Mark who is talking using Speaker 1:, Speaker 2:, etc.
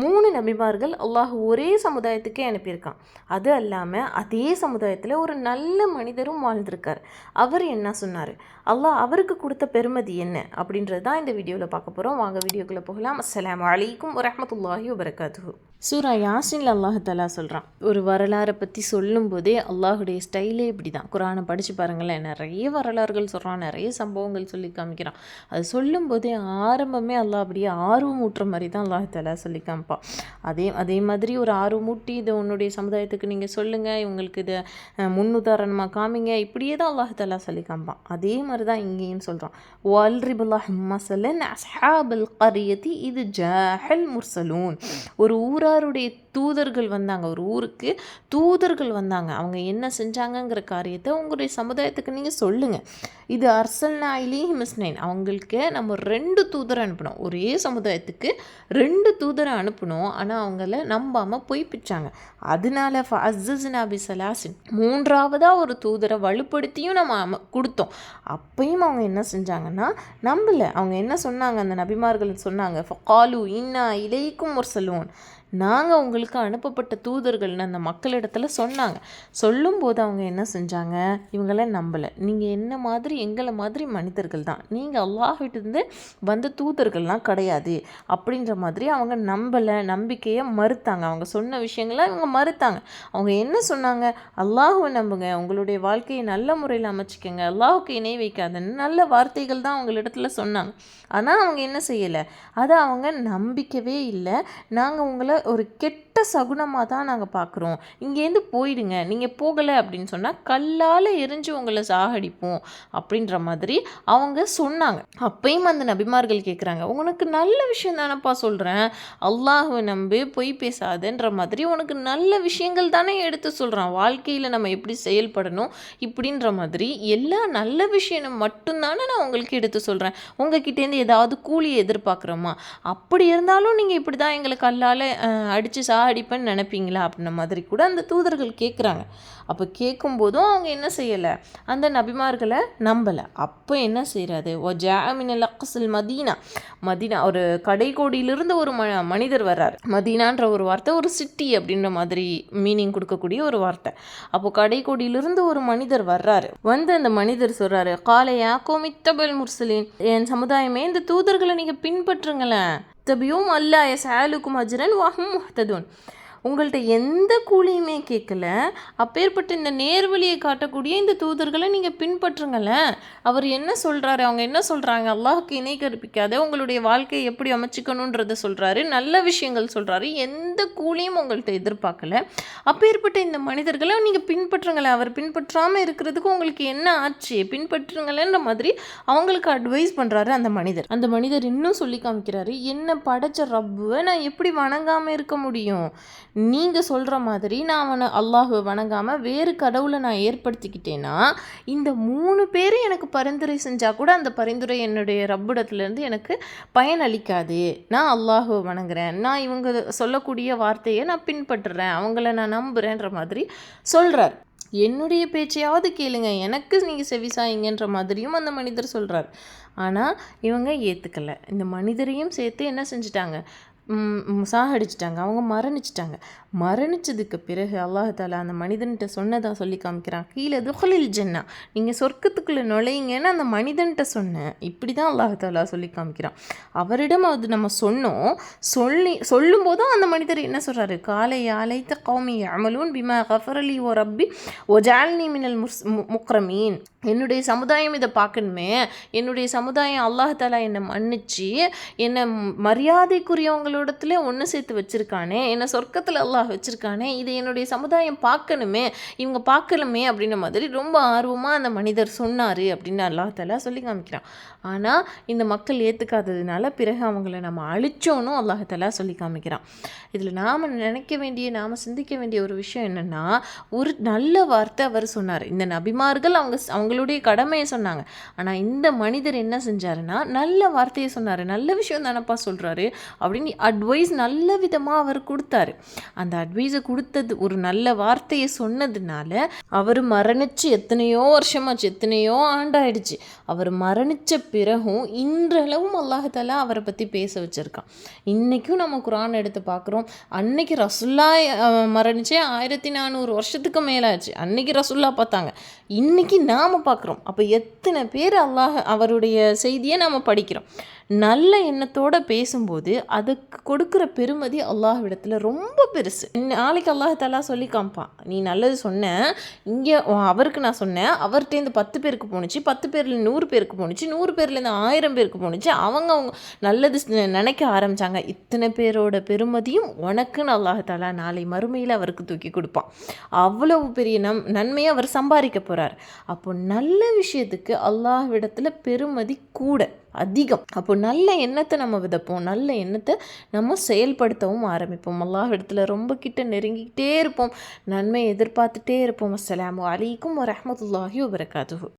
Speaker 1: மூணு நபிமார்கள் அல்லாஹ் ஒரே சமுதாயத்துக்கே அனுப்பியிருக்கான். அது அல்லாமல் அதே சமுதாயத்தில் ஒரு நல்ல மனிதரும் வாழ்ந்திருக்கார். அவர் என்ன சொன்னார்? அல்லாஹ் அவருக்கு கொடுத்த பெருமதி என்ன? அப்படின்றது தான் இந்த வீடியோவில் பார்க்க போகிறோம் வாங்க வீடியோக்குள்ளே போகலாம். அஸ்லாம் அலைக்கும் வரமத்துல்லாஹி வபரகாத்துஹு. சூரா யாசின் அல்லாஹ் தலா சொல்கிறான் ஒரு வரலாறை பற்றி சொல்லும்போதே அல்லாஹுடைய ஸ்டைலே இப்படி தான் குரானை படித்து பாருங்களேன். நிறைய வரலாறுகள் சொல்கிறான் நிறைய சம்பவங்கள் சொல்லி காமிக்கிறான். அது சொல்லும்போதே ஆரம்பமே அல்லாஹ் அப்படியே ஆர்வமூட்டுற மாதிரி தான் அல்லாஹ் தலா சொல்லி காமிப்பான். அதே அதே மாதிரி ஒரு ஆர்வம் ஊட்டி இதை உன்னுடைய சமுதாயத்துக்கு நீங்கள் சொல்லுங்கள் இவங்களுக்கு இதை முன்னுதாரணமாக காமிங்க. இப்படியே தான் அல்லாஹ் தலா சொல்லி காமிப்பான். அதே மாதிரி தான் இங்கேயும் சொல்கிறான் வால்ரிபுல்லாஹ் மசலன் அஸ்ஹாபல் கரியதி இது ஜஹல் முர்சலூன். ஒரு ஊராருடைய தூதர்கள் வந்தாங்க. ஒரு ஊருக்கு தூதர்கள் வந்தாங்க. அவங்க என்ன செஞ்சாங்கங்கிற காரியத்தை உங்களுடைய சமுதாயத்துக்கு நீங்கள் சொல்லுங்கள் இது அர்சல்னா இலி மிஸ்னைன் அவங்களுக்கு நம்ம ரெண்டு தூதரை அனுப்பினோம். ஒரே சமுதாயத்துக்கு ரெண்டு தூதரை அனுப்பினோம். ஆனால் அவங்கள நம்பாமல் பொய்ப்பிச்சாங்க. அதனால ஃபஸ்ஸனா பி சலாசின் மூன்றாவதாக ஒரு தூதரை வலுப்படுத்தியும் நம்ம கொடுத்தோம். அப்பயும் அவங்க என்ன செஞ்சாங்கன்னா நம்பல. அவங்க என்ன சொன்னாங்க? அந்த நபிமார்கள் சொன்னாங்க காலு இன்னா இலைக்கும் ஒரு முர்சலூன். நாங்கள் உங்களுக்கு அனுப்பப்பட்ட தூதர்கள்னு அந்த மக்களிடத்துல சொன்னாங்க. சொல்லும்போது அவங்க என்ன செஞ்சாங்க? இவங்கள நம்பலை. நீங்கள் என்ன மாதிரி எங்களை மாதிரி மனிதர்கள் தான். நீங்கள் அல்லாஹிட்டிருந்து வந்த தூதர்கள்லாம் கிடையாது. அப்படின்ற மாதிரி அவங்க நம்பலை நம்பிக்கையை மறுத்தாங்க. அவங்க சொன்ன விஷயங்களை இவங்க மறுத்தாங்க. அவங்க என்ன சொன்னாங்க? அல்லாஹுவை நம்புங்க. உங்களுடைய வாழ்க்கையை நல்ல முறையில் அமைச்சிக்கங்க. அல்லாஹுக்கு இணை வைக்காதன்னு நல்ல வார்த்தைகள் தான் அவங்களிடத்துல சொன்னாங்க. ஆனால் அவங்க என்ன செய்யலை? அதை அவங்க நம்பிக்கவே இல்லை. நாங்கள் உங்களை ஒரு கெட்ட சகுனமாக தான் நாங்கள் பார்க்குறோம் இங்கேருந்து போயிடுங்க. நீங்கள் போகலை அப்படின்னு சொன்னால் கல்லால் எரிஞ்சு உங்களை சாகடிப்போம் அப்படின்ற மாதிரி அவங்க சொன்னாங்க. அப்பயும் அந்த நபிமார்கள் கேட்குறாங்க உனக்கு நல்ல விஷயம் தானப்பா சொல்கிறேன் அல்லாஹுவை நம்பி பொய் பேசாதன்ற மாதிரி உனக்கு நல்ல விஷயங்கள் தானே எடுத்து சொல்கிறான் வாழ்க்கையில் நம்ம எப்படி செயல்படணும்? இப்படின்ற மாதிரி எல்லா நல்ல விஷயம் மட்டும்தானே நான் உங்களுக்கு எடுத்து சொல்கிறேன் உங்ககிட்டேருந்து ஏதாவது கூலி எதிர்பார்க்குறோமா? அப்படி இருந்தாலும் நீங்கள் இப்படி தான் எங்களை கல்லால் அடித்து சா அடிப்பேன் நினைப்பீங்களா அப்படின்ன மாதிரி கூட அந்த தூதர்கள் கேட்குறாங்க அப்போ கேட்கும்போதும் அவங்க என்ன செய்யலை? அந்த நபிமார்களை நம்பலை. அப்போ என்ன செய்கிறாரு ஓ ஜாமின் அக்ஸல் மதீனா. மதீனா ஒரு கடைக்கோடியிலிருந்து ஒரு ம மனிதர் வர்றார். மதீனான்ற ஒரு வார்த்தை ஒரு சிட்டி அப்படின்ற மாதிரி மீனிங் கொடுக்கக்கூடிய ஒரு வார்த்தை. அப்போ கடைக்கோடியிலிருந்து ஒரு மனிதர் வர்றாரு. வந்து அந்த மனிதர் சொல்கிறாரு காலையா கோமித்தபல் முர்சலின். என் சமுதாயமே இந்த தூதர்களை நீங்கள் பின்பற்றுங்களேன். تبيوم الله يسعى لكم أجرا وهم مهتدون. உங்கள்கிட்ட எந்த கூலியுமே கேட்கல. அப்பேற்பட்ட இந்த நேர்வழியை காட்டக்கூடிய இந்த தூதர்களை நீங்கள் பின்பற்றுங்களேன். அவர் என்ன சொல்கிறாரு அவங்க என்ன சொல்கிறாங்க அல்லாஹுக்கு இணை கற்பிக்காத உங்களுடைய வாழ்க்கையை எப்படி அமைச்சிக்கணுன்றதை சொல்கிறாரு நல்ல விஷயங்கள் சொல்கிறாரு எந்த கூலியும் உங்கள்கிட்ட எதிர்பார்க்கல. அப்பேற்பட்ட இந்த மனிதர்களை நீங்கள் பின்பற்றுங்களேன். அவர் பின்பற்றாமல் இருக்கிறதுக்கு உங்களுக்கு என்ன ஆச்சு? பின்பற்றுங்களேன்ற மாதிரி அவங்களுக்கு அட்வைஸ் பண்ணுறாரு அந்த மனிதர். அந்த மனிதர் இன்னும் சொல்லி காமிக்கிறாரு என்ன படைச்ச ரப்புவை நான் எப்படி வணங்காமல் இருக்க முடியும்? நீங்கள் சொல்கிற மாதிரி நான் அவனை அல்லாஹுவை வணங்காமல் வேறு கடவுளை நான் ஏற்படுத்திக்கிட்டேன்னா இந்த மூணு பேர் எனக்கு பரிந்துரை செஞ்சால் கூட அந்த பரிந்துரை என்னுடைய ரப்பிடத்துலேருந்து எனக்கு பயனளிக்காது. நான் அல்லாஹுவை வணங்குறேன். நான் இவங்க சொல்லக்கூடிய வார்த்தையை நான் பின்பற்றுறேன். அவங்கள நான் நம்புகிறேன்ற மாதிரி சொல்கிறார் என்னுடைய பேச்சையாவது கேளுங்க. எனக்கு நீங்கள் செவிசாயிங்கன்ற மாதிரியும் அந்த மனிதர் சொல்கிறார் ஆனால் இவங்க ஏற்றுக்கலை இந்த மனிதரையும் சேர்த்து என்ன செஞ்சிட்டாங்க? சாகடிச்சிட்டாங்க அவங்க மரணிச்சிட்டாங்க. மரணிச்சதுக்கு பிறகு அல்லாஹாலா அந்த மனிதன்கிட்ட சொன்னதாக சொல்லி காமிக்கிறான். கீழே துஹலில் ஜென்னா. நீங்கள் சொர்க்கத்துக்குள்ளே நுழையுங்கன்னு அந்த மனிதன்கிட்ட சொன்னேன் இப்படி தான் அல்லாஹாலா சொல்லி காமிக்கிறான். அவரிடம் அது நம்ம சொன்னோம். சொல்லி சொல்லும்போதும் அந்த மனிதர் என்ன சொல்கிறாரு காலை அலைத்த கௌமி அமலூன் பிமா கஃபரலி ஓ ரப்பி ஓ ஜால்னி மினல் முஸ் மு- முக்ரமீன். என்னுடைய சமுதாயம் இதை பார்க்கணுமே. என்னுடைய சமுதாயம் அல்லாஹாலா என்னை மன்னிச்சு என்னை அவங்களோடத்துல ஒன்று சேர்த்து வச்சுருக்கானே என்னை சொர்க்கத்தில் அல்லாஹ் வச்சுருக்கானே இதை என்னுடைய சமுதாயம் பார்க்கணுமே இவங்க பார்க்கணுமே அப்படின்ற மாதிரி ரொம்ப ஆர்வமாக அந்த மனிதர் சொன்னார் அப்படின்னு அல்லாஹாலா சொல்லி காமிக்கிறான். ஆனால் இந்த மக்கள் ஏற்றுக்காததுனால பிறகு அவங்கள நம்ம அழிச்சோன்னு அல்லாஹாலா சொல்லி காமிக்கிறான். இதில் நாம் நினைக்க வேண்டிய நாம் சிந்திக்க வேண்டிய ஒரு விஷயம் என்னென்னா ஒரு நல்ல வார்த்தை அவர் சொன்னார். இந்த நபிமார்கள் அவங்க அவங்களுடைய கடமையை சொன்னாங்க. ஆனால் இந்த மனிதர் என்ன செஞ்சாருன்னா நல்ல வார்த்தையை சொன்னார். நல்ல விஷயம் தானப்பா சொல்கிறாரு அப்படின்னு அட்வைஸ் நல்ல விதமாக அவர் கொடுத்தாரு. அந்த அட்வைஸை கொடுத்தது ஒரு நல்ல வார்த்தையை சொன்னதுனால அவர் மரணிச்சு எத்தனையோ வருஷமாச்சு எத்தனையோ ஆண்டாயிடுச்சு. அவர் மரணித்த பிறகும் இன்றளவும் அல்லாஹாலா அவரை பற்றி பேச வச்சுருக்கான். இன்றைக்கும் நம்ம குரான் எடுத்து பார்க்குறோம். அன்னைக்கு ரசுல்லா மரணிச்சே ஆயிரத்தி நானூறு வருஷத்துக்கு மேலாச்சு. அன்னைக்கு ரசுல்லா பார்த்தாங்க. இன்னைக்கு நாம் பார்க்குறோம். அப்போ எத்தனை பேர் அல்லாஹ் அவருடைய செய்தியை நாம் படிக்கிறோம். நல்ல எண்ணத்தோடு பேசும்போது அதுக்கு கொடுக்குற பெருமதி அல்லாஹ்விடத்தில் ரொம்ப பெருசு. நாளைக்கு அல்லாஹத்தாலா சொல்லி காமிப்பான். நீ நல்லது சொன்ன. இங்கே அவருக்கு நான் சொன்னேன். அவர்கிட்டேருந்து பத்து பேருக்கு போணுச்சு. பத்து பேரில் நூறு நூறு பேருக்கு போணுச்சு நூறு பேர்லேருந்து ஆயிரம் பேருக்கு போணுச்சு அவங்க அவங்க நல்லது நினைக்க ஆரம்பித்தாங்க இத்தனை பேரோட பெருமதியும் உனக்குன்னு அல்லாஹாலா நாளை மறுமையில் அவருக்கு தூக்கி கொடுப்பான். அவ்வளவு பெரிய நம் நன்மையை அவர் சம்பாதிக்க போகிறார் அப்போ நல்ல விஷயத்துக்கு அல்லாஹ்விடத்தில் பெருமதி கூட அதிகம். அப்போ நல்ல எண்ணத்தை நம்ம விதைப்போம் நல்ல எண்ணத்தை நம்ம செயல்படுத்தவும் ஆரம்பிப்போம். அல்லாஹ்விடத்தில் ரொம்ப கிட்ட நெருங்கிக்கிட்டே இருப்போம் நன்மை எதிர்பார்த்துட்டே இருப்போம். அஸ்லாம் அலைக்கும் வரமத்துல்லாஹி வபரகாத்துஹு